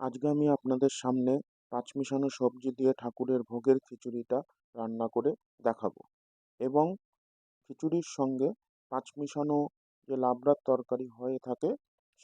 আজকে আমি আপনাদের সামনে পাঁচ মিশানো সবজি দিয়ে ঠাকুরের ভোগের খিচুড়িটা রান্না করে দেখাবো। এবং খিচুড়ির সঙ্গে পাঁচ মিশানো যে লাবড়ার তরকারি হয়ে থাকে,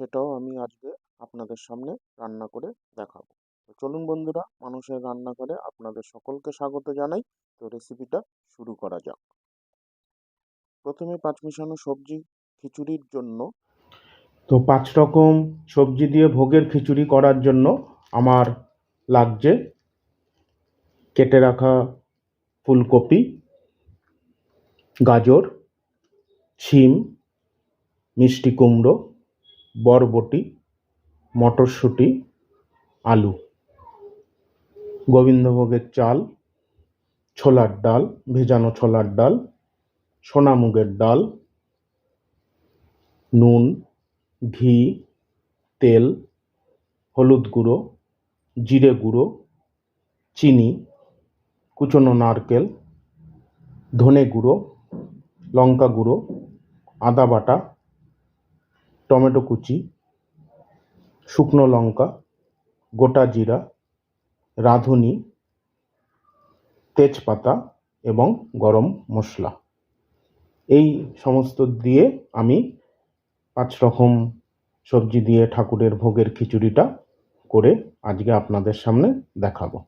সেটাও আমি আজকে আপনাদের সামনে রান্না করে দেখাবো। তো চলুন বন্ধুরা, মানুষের রান্নাঘরে আপনাদের সকলকে স্বাগত জানাই। তো রেসিপিটা শুরু করা যাক। প্রথমে পাঁচ মিশানো সবজি খিচুড়ির জন্য তো পাঁচ রকম সবজি দিয়ে ভোগের খিচুড়ি করার জন্য আমার লাগছে কেটে রাখা ফুলকপি, গাজর শিম মিষ্টি কুমড়ো, বরবটি, মটরশুঁটি, আলু, গোবিন্দভোগের চাল, ছোলার ডাল, ভেজানো ছোলার ডাল, সোনামুগের ডাল, নুন ঘি, তেল, হলুদ গুঁড়ো, জিরে গুঁড়ো, চিনি, কুচনো নারকেল, ধনে গুঁড়ো, লঙ্কা গুঁড়ো, আদা বাটা, টমেটো কুচি, শুকনো লঙ্কা, গোটা জিরা, রাঁধুনি, তেজপাতা এবং গরম মশলা। এই সমস্ত দিয়ে আমি পাঁচ রকম সবজি দিয়ে ঠাকুরের ভোগের খিচুড়িটা করে আজকে আপনাদের সামনে দেখাবো।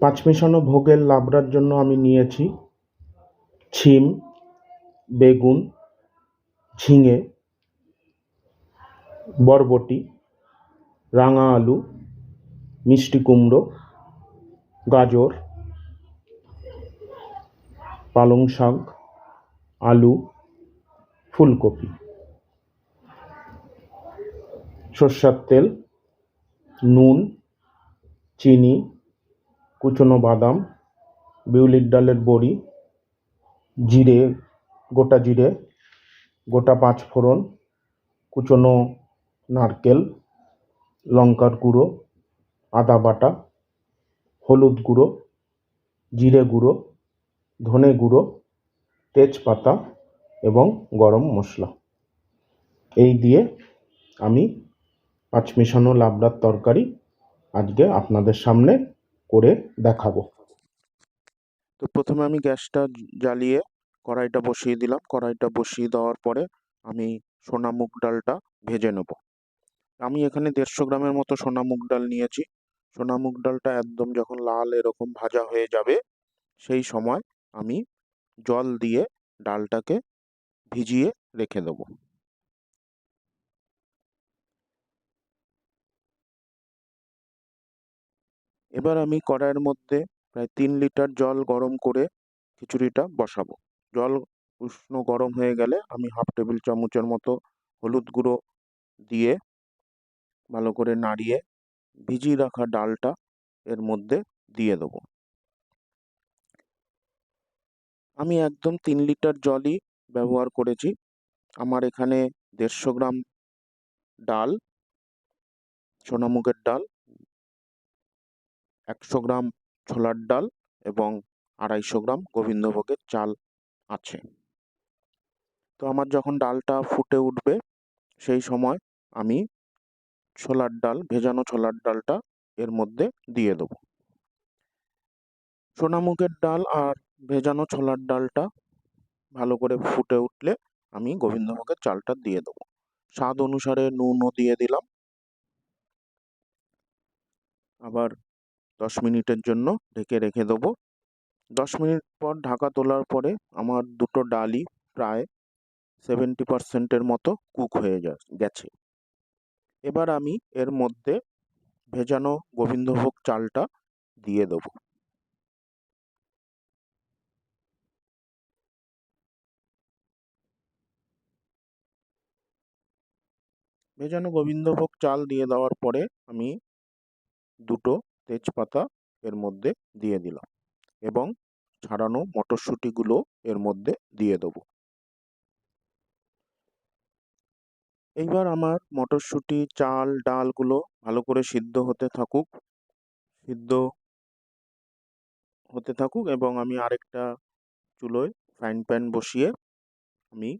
পাঁচ মিশানো ভোগের লাবড়ার জন্য আমি নিয়েছি ছিম, বেগুন, ঝিঙে, বরবটি, রাঙা আলু, মিষ্টি কুমড়ো, গাজর পালং শাক, আলু, ফুলকপি। সর্ষার তেল, নুন, চিনি, কুচনো বাদাম, বিউলির ডালের বড়ি, জিরে, গোটা জিরে, গোটা পাঁচ ফোড়ন, কুচনো নারকেল, লঙ্কার গুঁড়ো, আদা বাটা, হলুদ গুঁড়ো, জিরে গুঁড়ো ধনে গুঁড়ো, তেজপাতা এবং গরম মশলা। এই দিয়ে আমি পাঁচ মিশানো লাবড়ার তরকারি আজকে আপনাদের সামনে করে দেখাবো। তো প্রথমে আমি গ্যাসটা জ্বালিয়ে কড়াইটা বসিয়ে দিলাম। কড়াইটা বসিয়ে দেওয়ার পরে আমি সোনা মুগ ডালটা ভেজে নেব। আমি এখানে দেড়শো গ্রামের মতো সোনা মুগ ডাল নিয়েছি। সোনা মুগ ডালটা একদম যখন লাল এরকম ভাজা হয়ে যাবে, সেই সময় আমি জল দিয়ে ডালটাকে ভিজিয়ে রেখে দেবো। এবার আমি কড়াইয়ের মধ্যে প্রায় তিন লিটার জল গরম করে খিচুড়িটা বসাবো। জল উষ্ণ গরম হয়ে গেলে আমি হাফ টেবিল চামচের মতো হলুদ গুঁড়ো দিয়ে ভালো করে নাড়িয়ে ভিজিয়ে রাখা ডালটা এর মধ্যে দিয়ে দেবো। আমি একদম তিন লিটার জলই ব্যবহার করেছি। আমার এখানে দেড়শো গ্রাম ডাল সোনামুগের ডাল, একশো গ্রাম ছোলার ডাল এবং আড়াইশো গ্রাম গোবিন্দভোগের চাল আছে। তো আমার যখন ডালটা ফুটে উঠবে, সেই সময় আমি ছোলার ডাল, ভেজানো ছোলার ডালটা এর মধ্যে দিয়ে দেবো। সোনামুগের ডাল আর ভেজানো ছোলার ডালটা ভালো করে ফুটে উঠলে আমি গোবিন্দভোগের চালটা দিয়ে দেবো। স্বাদ অনুসারে নুনও দিয়ে দিলাম। আবার দশ মিনিটের জন্য ঢেকে রেখে দেবো। দশ মিনিট পর ঢাকা তোলার পরে আমার দুটো ডালই প্রায় সেভেন্টি পার্সেন্টের মতো কুক হয়ে গেছে। এবার আমি এর মধ্যে ভেজানো গোবিন্দভোগ চালটা দিয়ে দেবো। ভেজানো গোবিন্দভোগ চাল দিয়ে দেওয়ার পরে আমি দুটো তেজপাতা এর মধ্যে দিয়ে দিলাম এবং ছাড়ানো মটরশুঁটিগুলো এর মধ্যে দিয়ে দেবো। এইবার আমার মটরশুঁটি, চাল, ডালগুলো ভালো করে সিদ্ধ হতে থাকুক, সিদ্ধ হতে থাকুক এবং আমি আরেকটা চুলোয় ফ্রাইং প্যান বসিয়ে আমি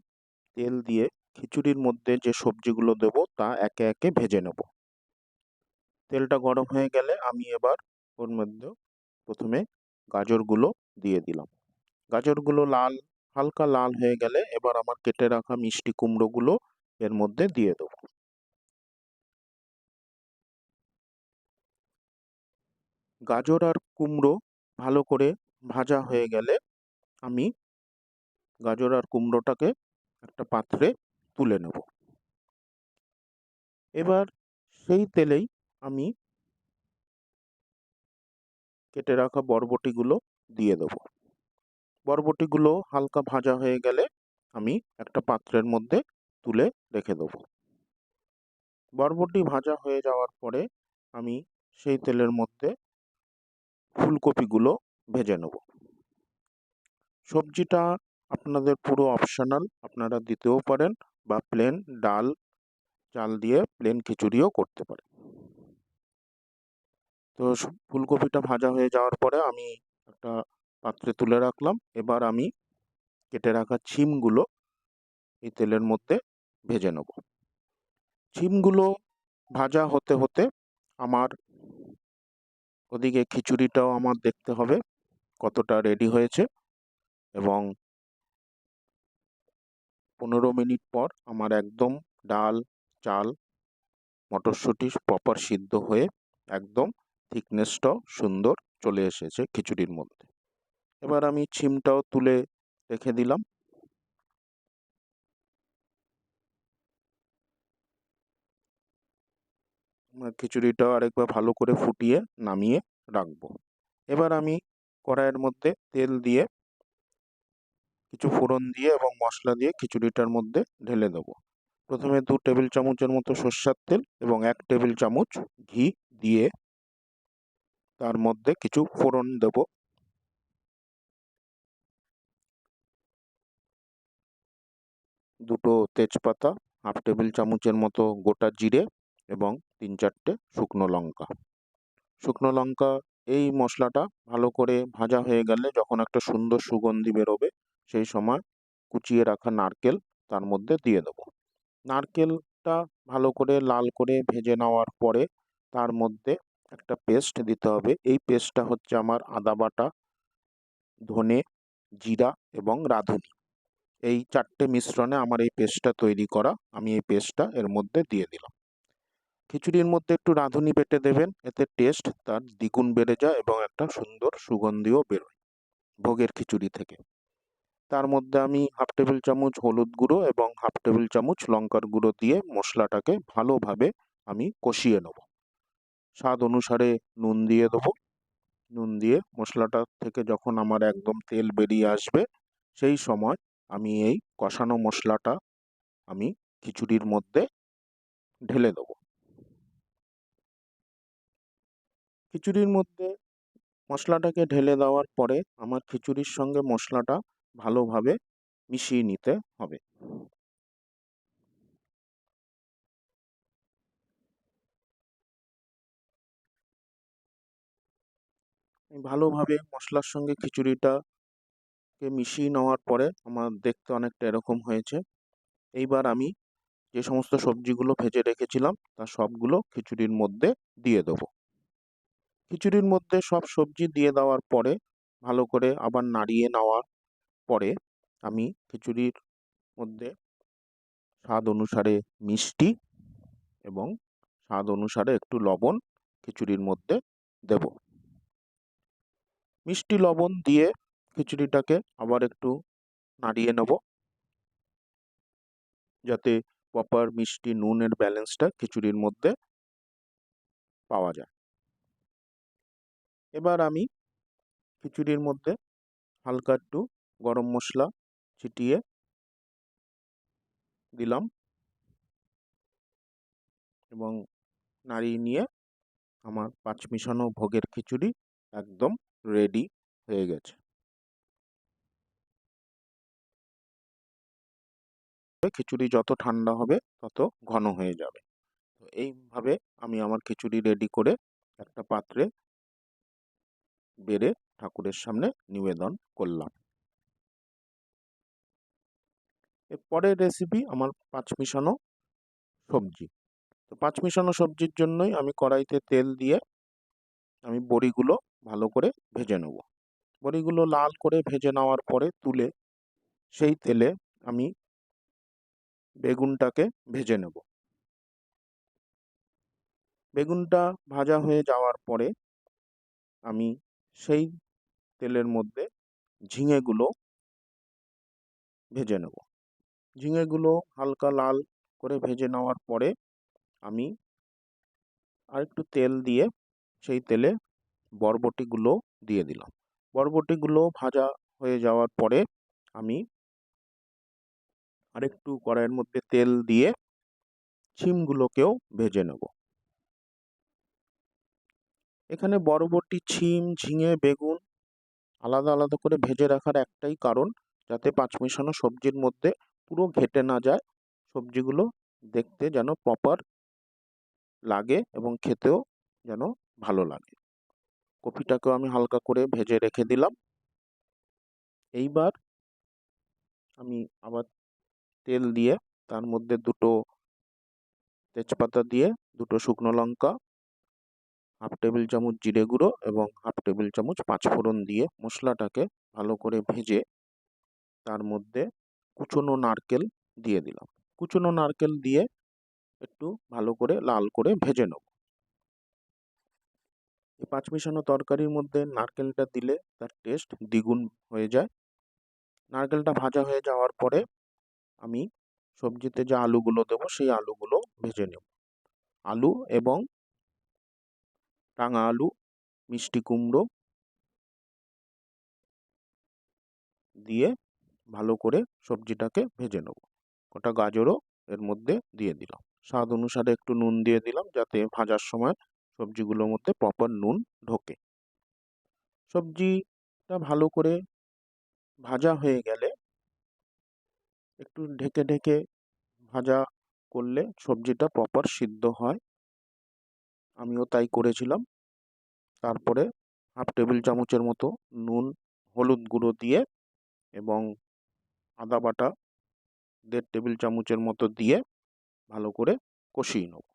তেল দিয়ে খিচুড়ির মধ্যে যে সবজিগুলো দেবো, তা একে একে ভেজে নেব। তেলটা গরম হয়ে গেলে আমি এবার ওর মধ্যে প্রথমে গাজরগুলো দিয়ে দিলাম। গাজরগুলো লাল, হালকা লাল হয়ে গেলে এবার আমার কেটে রাখা মিষ্টি কুমড়োগুলো এর মধ্যে দিয়ে দেবো। গাজর আর কুমড়ো ভালো করে ভাজা হয়ে গেলে আমি গাজর আর কুমড়োটাকে একটা পাত্রে তুলে নেব। এবার সেই তেলেই আমি কেটে রাখা বরবটিগুলো দিয়ে দেব। বরবটিগুলো হালকা ভাজা হয়ে গেলে আমি একটা পাত্রের মধ্যে তুলে রেখে দেব। বরবটি ভাজা হয়ে যাওয়ার পরে আমি সেই তেলের মধ্যে ফুলকপিগুলো ভেজে নেব। সবজিটা আপনাদের পুরো অপশনাল আপনারা দিতেও পারেন। বা প্লেন ডাল, চাল দিয়ে প্লেন খিচুড়িও করতে পারে। তো ফুলকপিটা ভাজা হয়ে যাওয়ার পরে আমি একটা পাত্রে তুলে রাখলাম। এবার আমি কেটে রাখা ছিমগুলো এই তেলের মধ্যে ভেজে নেব। ছিমগুলো ভাজা হতে হতে আমার ওদিকে খিচুড়িটাও আমার দেখতে হবে কতটা রেডি হয়েছে এবং পনেরো মিনিট পর আমার একদম ডাল, চাল, মটরশুঁটি প্রপার সিদ্ধ হয়ে একদম থিকনেসটাও সুন্দর চলে এসেছে খিচুড়ির মধ্যে। এবার আমি ছিমটাও তুলে রেখে দিলাম। খিচুড়িটাও আরেকবার ভালো করে ফুটিয়ে নামিয়ে রাখব। এবার আমি কড়াইয়ের মধ্যে তেল দিয়ে কিছু ফোড়ন দিয়ে এবং মশলা দিয়ে খিচুড়িটার মধ্যে ঢেলে দেবো। প্রথমে দু টেবিল চামচের মতো সর্ষার তেল এবং এক টেবিল চামচ ঘি দিয়ে তার মধ্যে কিছু ফোড়ন দেব। দুটো তেজপাতা, হাফ টেবিল চামচের মতো গোটা জিরে এবং তিন চারটে শুকনো লঙ্কা। শুকনো লঙ্কা, এই মশলাটা ভালো করে ভাজা হয়ে গেলে যখন একটা সুন্দর সুগন্ধি বেরোবে সেই সময় কুচিয়ে রাখা নারকেল তার মধ্যে দিয়ে দেবো। নারকেলটা ভালো করে লাল করে ভেজে নেওয়ার পরে তার মধ্যে একটা পেস্ট দিতে হবে। এই পেস্টটা হচ্ছে আমার আদা বাটা, ধনে জিরা এবং রাঁধুনি। এই চারটে মিশ্রণে আমার এই পেস্টটা তৈরি করা, আমি এই পেস্টটা এর মধ্যে দিয়ে দিলাম। খিচুড়ির মধ্যে একটু রাঁধুনি বেটে দেবেন, এতে টেস্ট তার দ্বিগুণ বেড়ে যায় এবং একটা সুন্দর সুগন্ধিও বেরোয় ভোগের খিচুড়ি থেকে। তার মধ্যে আমি হাফ টেবিল চামচ হলুদ গুঁড়ো এবং হাফ টেবিল চামচ লঙ্কার গুঁড়ো দিয়ে মশলাটাকে ভালোভাবে আমি কষিয়ে নেব। স্বাদ অনুসারে নুন দিয়ে দেবো। নুন দিয়ে মশলাটা থেকে যখন আমার একদম তেল বেরিয়ে আসবে, সেই সময় আমি এই কষানো মশলাটা আমি খিচুড়ির মধ্যে ঢেলে দেবো। খিচুড়ির মধ্যে মশলাটাকে ঢেলে দেওয়ার পরে আমার খিচুড়ির সঙ্গে মশলাটা ভালোভাবে মিশিয়ে নিতে হবে। ভালোভাবে মশলার সঙ্গে খিচুড়িটাকে মিশিয়ে নেওয়ার পরে আমার দেখতে অনেকটা এরকম হয়েছে। এইবার আমি যে সমস্ত সবজিগুলো ভেজে রেখেছিলাম তা সবগুলো খিচুড়ির মধ্যে দিয়ে দেবো। খিচুড়ির মধ্যে সব সবজি দিয়ে দেওয়ার পরে ভালো করে আবার নাড়িয়ে নেওয়ার পরে আমি খিচুড়ির মধ্যে স্বাদ অনুসারে মিষ্টি এবং স্বাদ অনুসারে একটু লবণ খিচুড়ির মধ্যে দেব। মিষ্টি লবণ দিয়ে খিচুড়িটাকে আবার একটু নাড়িয়ে নেব। যাতে প্রপার মিষ্টি নুনের ব্যালেন্সটা খিচুড়ির মধ্যে পাওয়া যায়। এবার আমি খিচুড়ির মধ্যে হালকা একটু গরম মশলা ছিটিয়ে দিলাম এবং নাড়িয়ে নিয়ে আমার পাঁচ মিশানো ভোগের খিচুড়ি একদম রেডি হয়ে গেছে। খিচুড়ি যত ঠান্ডা হবে, তত ঘন হয়ে যাবে। তো এইভাবে আমি আমার খিচুড়ি রেডি করে একটা পাত্রে বেড়ে ঠাকুরের সামনে নিবেদন করলাম। এর পরের রেসিপি আমার পাঁচ মিশানো সবজি। তো পাঁচ মিশানো সবজির জন্যই আমি কড়াইতে তেল দিয়ে আমি বড়িগুলো ভালো করে ভেজে নেব। বড়িগুলো লাল করে ভেজে নেওয়ার পরে তুলে সেই তেলে আমি বেগুনটাকে ভেজে নেব। বেগুনটা ভাজা হয়ে যাওয়ার পরে আমি সেই তেলের মধ্যে ঝিঙেগুলো ভেজে নেব। ঝিঙেগুলো হালকা লাল করে ভেজে নেওয়ার পরে আমি আরেকটু তেল দিয়ে সেই তেলে বরবটিগুলো দিয়ে দিলাম। বরবটিগুলো ভাজা হয়ে যাওয়ার পরে আমি আরেকটু কড়াইয়ের মধ্যে তেল দিয়ে ছিমগুলোকেও ভেজে নেব। এখানে বরবটি, ছিম, ঝিঙে, বেগুন আলাদা আলাদা করে ভেজে রাখার একটাই কারণ, যাতে পাঁচ মিশানো সবজির মধ্যে পুরো ঘেটে না যায়। সবজিগুলো দেখতে যেন প্রপার লাগে এবং খেতেও যেন ভালো লাগে। কপিটাকেও আমি হালকা করে ভেজে রেখে দিলাম। এইবার আমি আবার তেল দিয়ে তার মধ্যে দুটো তেজপাতা দিয়ে দুটো শুকনো লঙ্কা, হাফ টেবিল চামচ জিরে গুঁড়ো এবং হাফ টেবিল চামচ পাঁচফোড়ন দিয়ে মশলাটাকে ভালো করে ভেজে তার মধ্যে কুচনো নারকেল দিয়ে দিলাম। কুচনো নারকেল দিয়ে একটু ভালো করে লাল করে ভেজে নেব। এই পাঁচ মিশানো তরকারির মধ্যে নারকেলটা দিলে তার টেস্ট দ্বিগুণ হয়ে যায়। নারকেলটা ভাজা হয়ে যাওয়ার পরে আমি সবজিতে যে আলুগুলো দেবো, সেই আলুগুলো ভেজে নেব। আলু এবং রাঙা আলু, মিষ্টি কুমড়ো দিয়ে ভালো করে সবজিটাকে ভেজে নেব। গোটা গাজরও এর মধ্যে দিয়ে দিলাম। স্বাদ অনুসারে একটু নুন দিয়ে দিলাম যাতে ভাজার সময় সবজিগুলোর মধ্যে প্রপার নুন ঢোকে। সবজিটা ভালো করে ভাজা হয়ে গেলে একটু ঢেকে ঢেকে ভাজা করলে সবজিটা প্রপার সিদ্ধ হয়। আমিও তাই করেছিলাম। তারপরে হাফ টেবিল চামচের মতো নুন, হলুদ গুঁড়ো দিয়ে এবং আদা বাটা দেড় টেবিল চামচের মতো দিয়ে ভালো করে কষিয়ে নেব।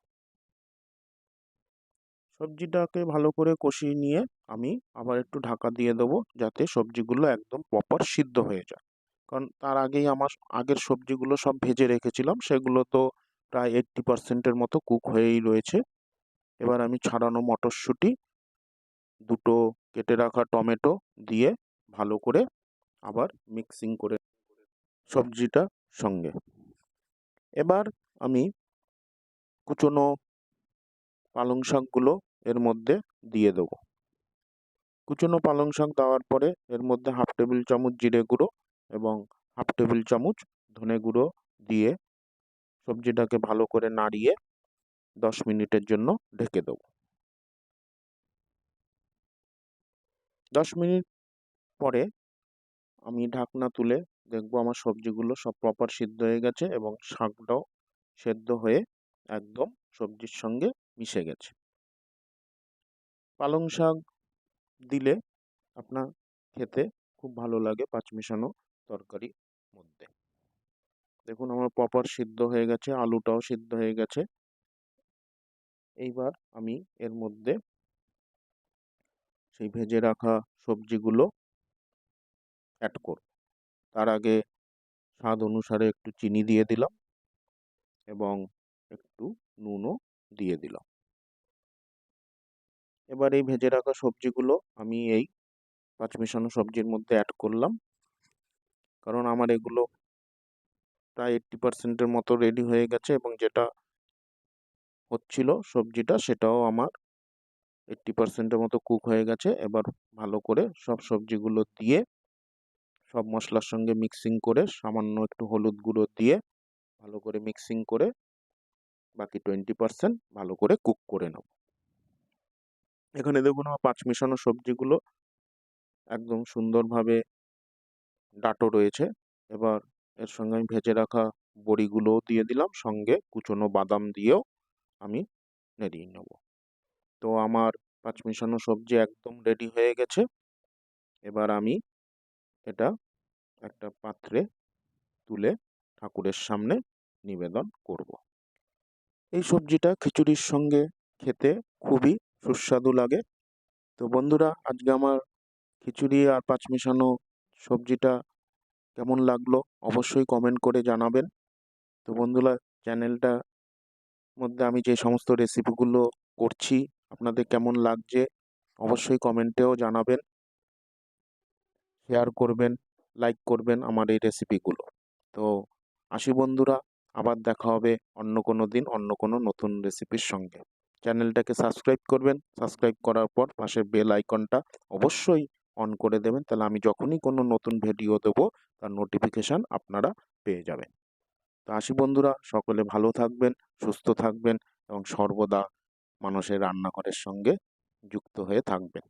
সবজিটাকে ভালো করে কষিয়ে নিয়ে আমি আবার একটু ঢাকা দিয়ে দেবো যাতে সবজিগুলো একদম প্রপার সিদ্ধ হয়ে যায়। কারণ তার আগেই আমার আগের সবজিগুলো সব ভেজে রেখেছিলাম, সেগুলো তো প্রায় এইট্টি পার্সেন্টের মতো কুক হয়েই রয়েছে। এবার আমি ছাড়ানো মটরশুঁটি, দুটো কেটে রাখা টমেটো দিয়ে ভালো করে আবার মিক্সিং করে সবজিটা সঙ্গে। এবার আমি কুচনো পালং শাকগুলো এর মধ্যে দিয়ে দেবো। কুচনো পালং শাক দেওয়ার পরে এর মধ্যে হাফ টেবিল চামচ জিরে গুঁড়ো এবং হাফ টেবিল চামচ ধনে গুঁড়ো দিয়ে সবজিটাকে ভালো করে নাড়িয়ে দশ মিনিটের জন্য ঢেকে দেবো। দশ মিনিট পরে আমি ঢাকনা তুলে দেখব আমার সবজিগুলো সব প্রপার সিদ্ধ হয়ে গেছে এবং শাকটাও সেদ্ধ হয়ে একদম সবজির সঙ্গে মিশে গেছে। পালং শাক দিলে আপনার খেতে খুব ভালো লাগে পাঁচ মিশানো তরকারির মধ্যে। দেখুন আমার প্রপার সিদ্ধ হয়ে গেছে, আলুটাও সিদ্ধ হয়ে গেছে। এইবার আমি এর মধ্যে সেই ভেজে রাখা সবজিগুলো অ্যাড করব। তার আগে স্বাদ অনুসারে একটু চিনি দিয়ে দিলাম এবং একটু নুনও দিয়ে দিলাম। এবার এই ভেজে রাখা সবজিগুলো আমি এই পাঁচ মিশানো সবজির মধ্যে অ্যাড করলাম। কারণ আমার এগুলো প্রায় এইট্টি পার্সেন্টের মতো রেডি হয়ে গেছে এবং যেটা হচ্ছিল সবজিটা সেটাও আমার এইট্টি পার্সেন্টের মতো কুক হয়ে গেছে। এবার ভালো করে সব সবজিগুলো দিয়ে সব মশলার সঙ্গে মিক্সিং করে সামান্য একটু হলুদ গুঁড়ো দিয়ে ভালো করে মিক্সিং করে বাকি টোয়েন্টি পার্সেন্ট ভালো করে কুক করে নেব। এখানে দেখুন আমার পাঁচ মিশানো সবজিগুলো একদম সুন্দরভাবে ডাটো রয়েছে। এবার এর সঙ্গে আমি ভেজে রাখা বড়িগুলোও দিয়ে দিলাম, সঙ্গে কুচনো বাদাম দিয়েও আমি নেড়িয়ে নেব। তো আমার পাঁচ মিশানো সবজি একদম রেডি হয়ে গেছে। এবার আমি এটা একটা পাত্রে তুলে ঠাকুরের সামনে নিবেদন করব। এই সবজিটা খিচুড়ির সঙ্গে খেতে খুবই সুস্বাদু লাগে। তো বন্ধুরা, আজকে আমার খিচুড়ি আর পাঁচ মেশানো সবজিটা কেমন লাগল অবশ্যই কমেন্ট করে জানাবেন। তো বন্ধুরা, চ্যানেলটা মধ্যে আমি যে সমস্ত রেসিপিগুলো করছি, আপনাদের কেমন লাগছে অবশ্যই কমেন্টেও জানাবেন। শেয়ার করবেন। লাইক করবেন আমার এই রেসিপিগুলো তো আসি বন্ধুরা, আবার দেখা হবে অন্য কোনো দিন, অন্য কোনো নতুন রেসিপির সঙ্গে। চ্যানেলটাকে সাবস্ক্রাইব করবেন সাবস্ক্রাইব করার পর পাশের বেল আইকনটা অবশ্যই অন করে দেবেন। তাহলে আমি যখনই কোনো নতুন ভিডিও দেবো, তার নোটিফিকেশান আপনারা পেয়ে যাবেন। তো আসি বন্ধুরা, সকলে ভালো থাকবেন, সুস্থ থাকবেন এবং সর্বদা মানুষের রান্নাঘরের সঙ্গে যুক্ত হয়ে থাকবেন।